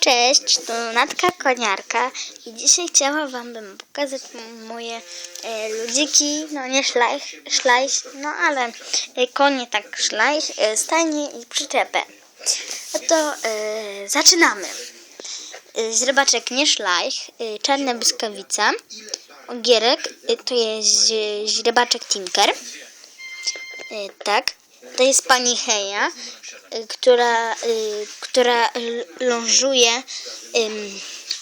Cześć, tu Natka Koniarka i dzisiaj chciałam wam bym pokazać moje e, ludziki, no nie szlajch, szlajś, no ale e, konie tak szlajś, e, stajnie i przyczepę. No to e, zaczynamy. E, źrebaczek nie szlajch, e, czarna błyskawica, ogierek, e, to jest e, źrebaczek Tinker. E, tak. To jest pani Heja, y, która, y, która lążuje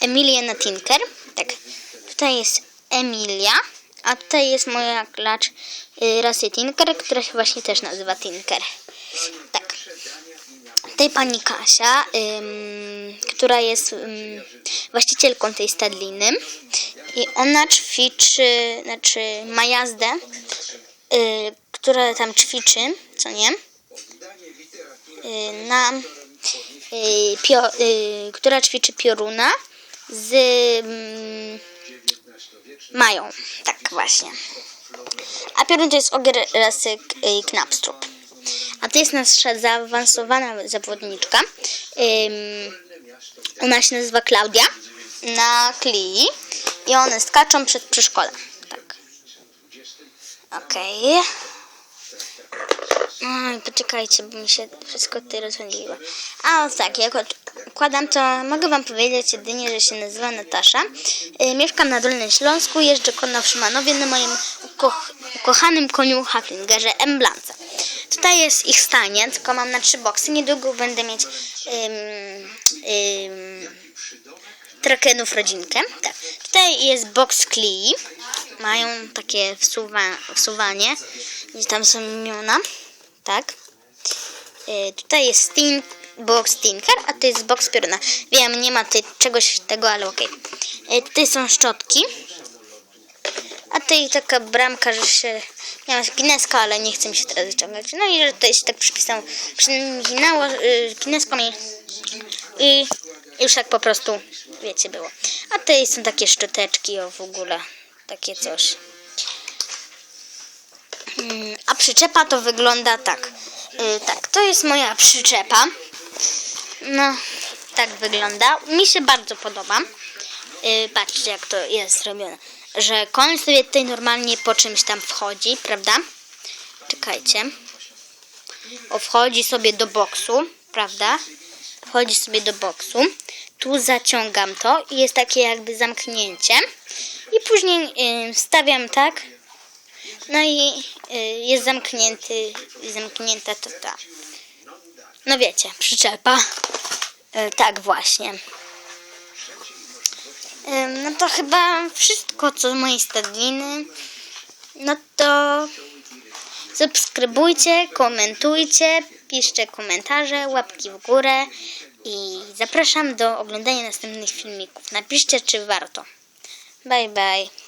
Emilię na Tinker. Tak. Tutaj jest Emilia, a tutaj jest moja klacz y, rasy Tinker, która się właśnie też nazywa Tinker. Tak. Tutaj pani Kasia, która jest właścicielką tej stadliny i ona ćwiczy, znaczy ma jazdę, która tam ćwiczy, co nie? Y, na y, pio, y, która ćwiczy pioruna z mm, Mają. Tak, właśnie. A piorun to jest ogier rasy Knapstrup. A to jest nasza zaawansowana zawodniczka. Ona się nazywa Klaudia na klii i one skaczą przed przedszkolem. Tak. Okej. Oj, poczekajcie, bo mi się wszystko tutaj rozwaliło. A tak, jak odkładam, to mogę wam powiedzieć jedynie, że się nazywa Natasza. Y, mieszkam na Dolnym Śląsku, jeżdżę konno w Szymanowie na moim ukoch ukochanym koniu Haflingerze Emblance. Tutaj jest ich stanie, tylko mam na trzy boksy. Niedługo będę mieć ym, ym, trakenów rodzinkę. Tak. Tutaj jest box klei. Mają takie wsuwa, wsuwanie, gdzie tam są imiona. Tak. Y, tutaj jest Steam, box Tinker, a to jest box Pioruna. Wiem, nie ma tutaj czegoś tego, ale okej. Y, tutaj są szczotki. A tutaj taka bramka, że się... Miałam Guinnesska, ale nie chce mi się teraz wyciągać. No i że tutaj się tak przypisało, przyginało y, Guinneską i, i już tak po prostu, wiecie, było. A tutaj są takie szczoteczki, o w ogóle, takie coś. A przyczepa to wygląda tak. Y, tak, to jest moja przyczepa. No, tak wygląda. Mi się bardzo podoba. Y, patrzcie, jak to jest zrobione. Że koń sobie tutaj normalnie po czymś tam wchodzi, prawda? Czekajcie. O, wchodzi sobie do boksu, prawda? Wchodzi sobie do boksu. Tu zaciągam to i jest takie jakby zamknięcie. I później stawiam tak. No i y, jest zamknięty, zamknięta to ta. No wiecie, przyczepa. Y, tak właśnie. Ym, No to chyba wszystko co z mojej stadliny. No to subskrybujcie, komentujcie, piszcie komentarze, łapki w górę i zapraszam do oglądania następnych filmików. Napiszcie czy warto. Bye bye.